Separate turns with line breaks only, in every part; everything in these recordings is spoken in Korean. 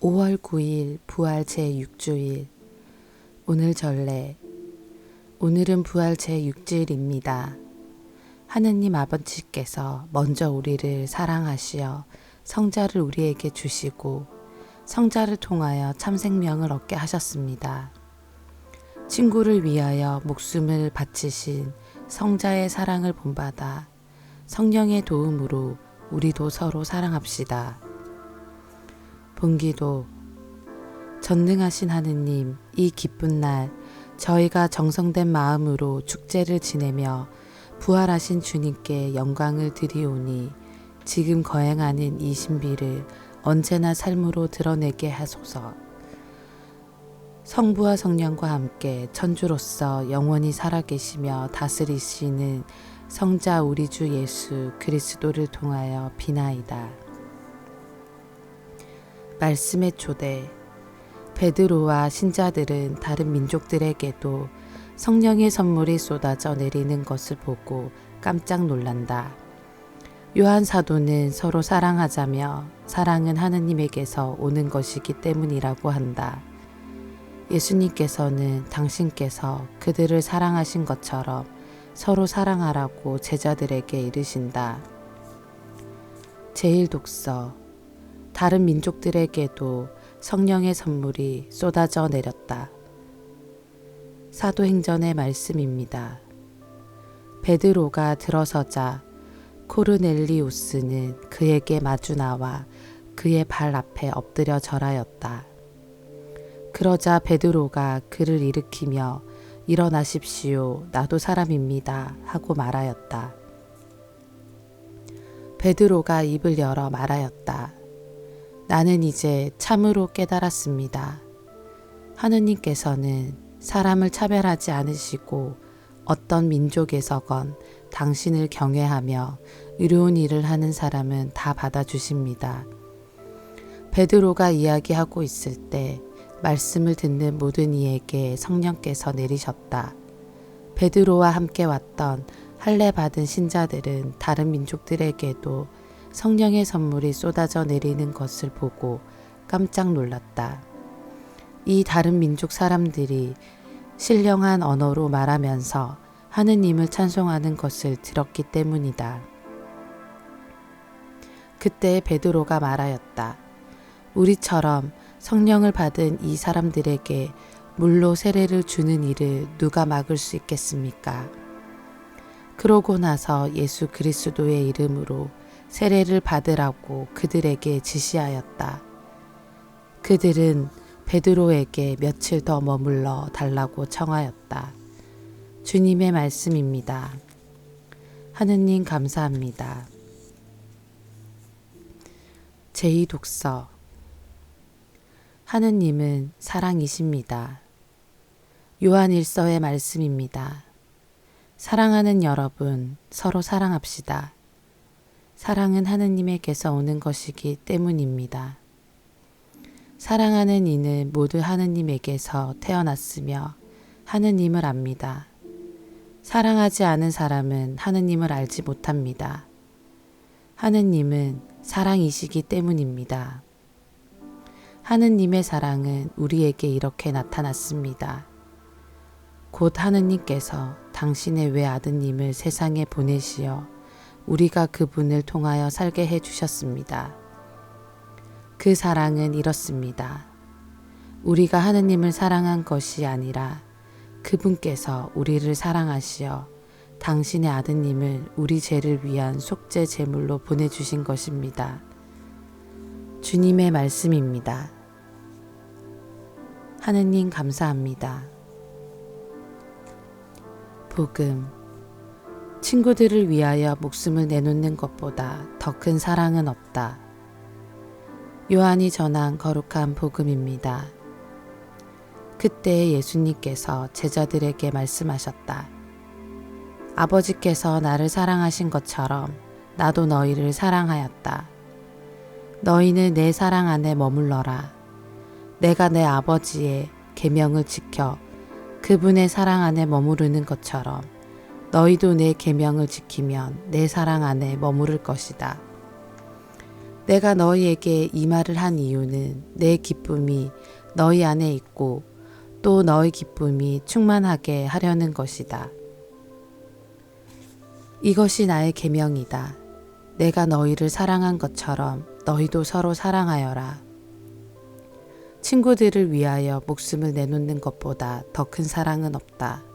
5월 9일 부활 제6주일 오늘 전례 오늘은 부활 제6주일입니다. 하느님 아버지께서 먼저 우리를 사랑하시어 성자를 우리에게 주시고 성자를 통하여 참 생명을 얻게 하셨습니다. 친구를 위하여 목숨을 바치신 성자의 사랑을 본받아 성령의 도움으로 우리도 서로 사랑합시다. 본기도 전능하신 하느님, 이 기쁜 날 저희가 정성된 마음으로 축제를 지내며 부활하신 주님께 영광을 드리오니 지금 거행하는 이 신비를 언제나 삶으로 드러내게 하소서. 성부와 성령과 함께 천주로서 영원히 살아계시며 다스리시는 성자 우리 주 예수 그리스도를 통하여 비나이다. 말씀의 초대 베드로와 신자들은 다른 민족들에게도 성령의 선물이 쏟아져 내리는 것을 보고 깜짝 놀란다. 요한 사도는 서로 사랑하자며 사랑은 하느님에게서 오는 것이기 때문이라고 한다. 예수님께서는 당신께서 그들을 사랑하신 것처럼 서로 사랑하라고 제자들에게 이르신다. 제1독서 다른 민족들에게도 성령의 선물이 쏟아져 내렸다. 사도행전의 말씀입니다. 베드로가 들어서자 코르넬리우스는 그에게 마주 나와 그의 발 앞에 엎드려 절하였다. 그러자 베드로가 그를 일으키며 일어나십시오. 나도 사람입니다. 하고 말하였다. 베드로가 입을 열어 말하였다. 나는 이제 참으로 깨달았습니다. 하느님께서는 사람을 차별하지 않으시고 어떤 민족에서건 당신을 경외하며 의로운 일을 하는 사람은 다 받아주십니다. 베드로가 이야기하고 있을 때 말씀을 듣는 모든 이에게 성령께서 내리셨다. 베드로와 함께 왔던 할례 받은 신자들은 다른 민족들에게도 성령의 선물이 쏟아져 내리는 것을 보고 깜짝 놀랐다. 이 다른 민족 사람들이 신령한 언어로 말하면서 하느님을 찬송하는 것을 들었기 때문이다. 그때 베드로가 말하였다. 우리처럼 성령을 받은 이 사람들에게 물로 세례를 주는 일을 누가 막을 수 있겠습니까? 그러고 나서 예수 그리스도의 이름으로 세례를 받으라고 그들에게 지시하였다. 그들은 베드로에게 며칠 더 머물러 달라고 청하였다. 주님의 말씀입니다. 하느님 감사합니다. 제2 독서 하느님은 사랑이십니다. 요한 일서의 말씀입니다. 사랑하는 여러분, 서로 사랑합시다. 사랑은 하느님에게서 오는 것이기 때문입니다. 사랑하는 이는 모두 하느님에게서 태어났으며 하느님을 압니다. 사랑하지 않은 사람은 하느님을 알지 못합니다. 하느님은 사랑이시기 때문입니다. 하느님의 사랑은 우리에게 이렇게 나타났습니다. 곧 하느님께서 당신의 외아드님을 세상에 보내시어 우리가 그분을 통하여 살게 해 주셨습니다. 그 사랑은 이렇습니다. 우리가 하느님을 사랑한 것이 아니라 그분께서 우리를 사랑하시어 당신의 아드님을 우리 죄를 위한 속죄 제물로 보내주신 것입니다. 주님의 말씀입니다. 하느님 감사합니다. 복음 친구들을 위하여 목숨을 내놓는 것보다 더 큰 사랑은 없다. 요한이 전한 거룩한 복음입니다. 그때 예수님께서 제자들에게 말씀하셨다. 아버지께서 나를 사랑하신 것처럼 나도 너희를 사랑하였다. 너희는 내 사랑 안에 머물러라. 내가 내 아버지의 계명을 지켜 그분의 사랑 안에 머무르는 것처럼 너희도 내 계명을 지키면 내 사랑 안에 머무를 것이다. 내가 너희에게 이 말을 한 이유는 내 기쁨이 너희 안에 있고 또 너희 기쁨이 충만하게 하려는 것이다. 이것이 나의 계명이다. 내가 너희를 사랑한 것처럼 너희도 서로 사랑하여라. 친구들을 위하여 목숨을 내놓는 것보다 더 큰 사랑은 없다.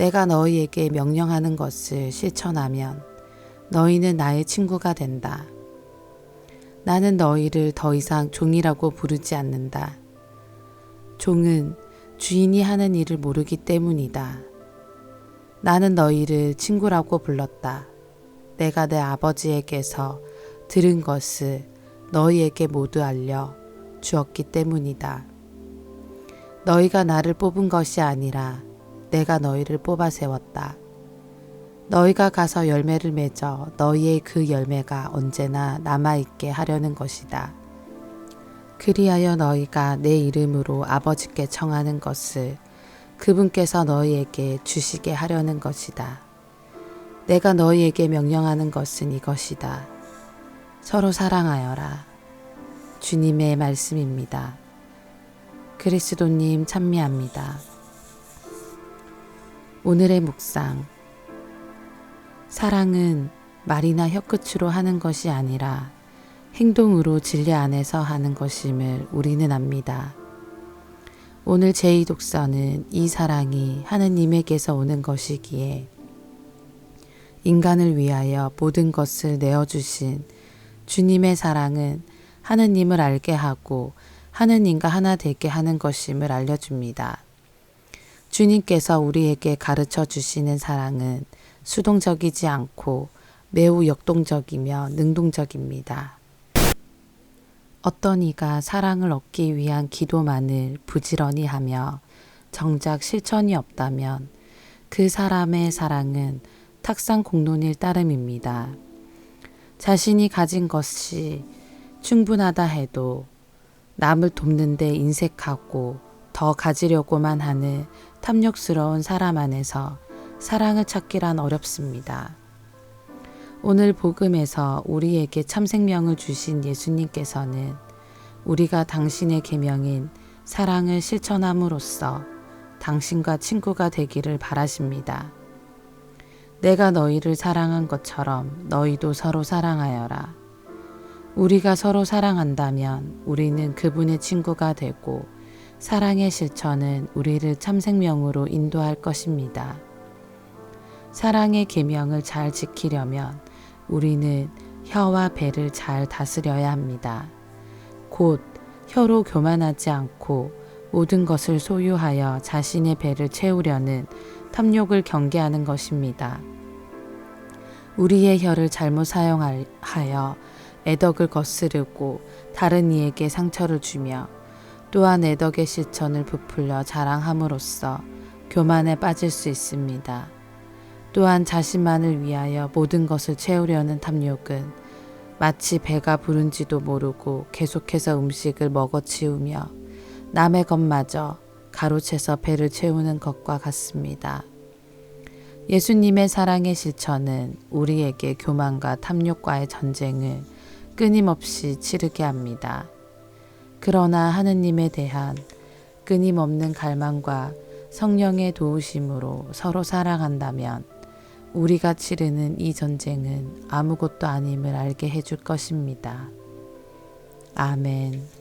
내가 너희에게 명령하는 것을 실천하면 너희는 나의 친구가 된다. 나는 너희를 더 이상 종이라고 부르지 않는다. 종은 주인이 하는 일을 모르기 때문이다. 나는 너희를 친구라고 불렀다. 내가 내 아버지에게서 들은 것을 너희에게 모두 알려 주었기 때문이다. 너희가 나를 뽑은 것이 아니라 내가 너희를 뽑아 세웠다. 너희가 가서 열매를 맺어 너희의 그 열매가 언제나 남아있게 하려는 것이다. 그리하여 너희가 내 이름으로 아버지께 청하는 것을 그분께서 너희에게 주시게 하려는 것이다. 내가 너희에게 명령하는 것은 이것이다. 서로 사랑하여라. 주님의 말씀입니다. 그리스도님 찬미합니다. 오늘의 묵상. 사랑은 말이나 혀끝으로 하는 것이 아니라 행동으로 진리 안에서 하는 것임을 우리는 압니다. 오늘 제2 독서는 이 사랑이 하느님에게서 오는 것이기에 인간을 위하여 모든 것을 내어주신 주님의 사랑은 하느님을 알게 하고 하느님과 하나 되게 하는 것임을 알려줍니다. 주님께서 우리에게 가르쳐 주시는 사랑은 수동적이지 않고 매우 역동적이며 능동적입니다. 어떤 이가 사랑을 얻기 위한 기도만을 부지런히 하며 정작 실천이 없다면 그 사람의 사랑은 탁상 공론일 따름입니다. 자신이 가진 것이 충분하다 해도 남을 돕는데 인색하고 더 가지려고만 하는 탐욕스러운 사람 안에서 사랑을 찾기란 어렵습니다. 오늘 복음에서 우리에게 참 생명을 주신 예수님께서는 우리가 당신의 계명인 사랑을 실천함으로써 당신과 친구가 되기를 바라십니다. 내가 너희를 사랑한 것처럼 너희도 서로 사랑하여라. 우리가 서로 사랑한다면 우리는 그분의 친구가 되고 사랑의 실천은 우리를 참 생명으로 인도할 것입니다. 사랑의 계명을 잘 지키려면 우리는 혀와 배를 잘 다스려야 합니다. 곧 혀로 교만하지 않고 모든 것을 소유하여 자신의 배를 채우려는 탐욕을 경계하는 것입니다. 우리의 혀를 잘못 사용하여 애덕을 거스르고 다른 이에게 상처를 주며 또한 애덕의 실천을 부풀려 자랑함으로써 교만에 빠질 수 있습니다. 또한 자신만을 위하여 모든 것을 채우려는 탐욕은 마치 배가 부른지도 모르고 계속해서 음식을 먹어치우며 남의 것마저 가로채서 배를 채우는 것과 같습니다. 예수님의 사랑의 실천은 우리에게 교만과 탐욕과의 전쟁을 끊임없이 치르게 합니다. 그러나 하느님에 대한 끊임없는 갈망과 성령의 도우심으로 서로 사랑한다면 우리가 치르는 이 전쟁은 아무것도 아님을 알게 해줄 것입니다. 아멘.